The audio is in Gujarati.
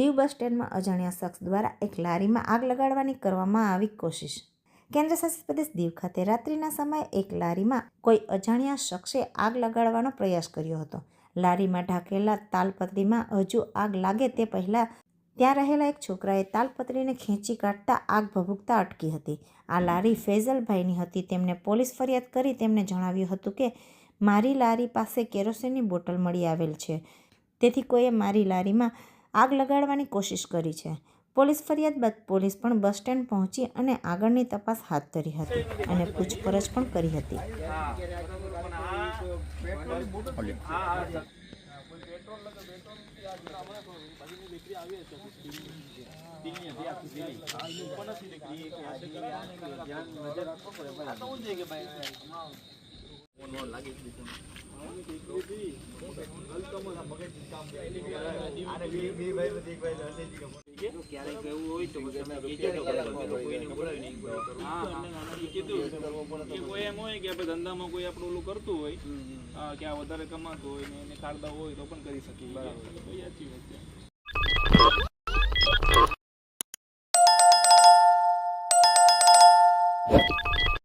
દીવ બસ સ્ટેન્ડમાં અજાણ્યા શખ્સ દ્વારા એક લારીમાં આગ લગાડવાની કરવામાં આવી કોશિશ. કેન્દ્ર શાસિત પ્રદેશ દીવ ખાતે રાત્રિના સમયે એક લારીમાં કોઈ અજાણ્યા શખ્સે આગ લગાડવાનો પ્રયાસ કર્યો હતો. લારીમાં ઢાંકેલા તાલપત્રીમાં હજુ આગ લાગે તે પહેલાં ત્યાં રહેલા એક છોકરાએ તાલપત્રીને ખેંચી કાઢતા આગ ભભૂકતા અટકી હતી. આ લારી ફૈઝલભાઈની હતી. તેમને પોલીસ ફરિયાદ કરી તેમને જણાવ્યું હતું કે, મારી લારી પાસે કેરોસીનની બોટલ મળી આવેલ છે. તેથી કોઈએ મારી લારીમાં આગ લગાડવાની કોશિશ કરી છે. પોલીસ ફરિયાદ બાદ પોલીસ પણ બસ સ્ટેન્ડ પહોંચી અને આગળની તપાસ હાથ ધરી હતી અને પૂછપરછ પણ કરી હતી. એમ હોય કે ધંધામાં કોઈ આપણું ઓલું કરતું હોય કે આ વધારે કમાતું હોય ને એને કાઢતા હોય તો પણ કરી શકીએ બરાબર.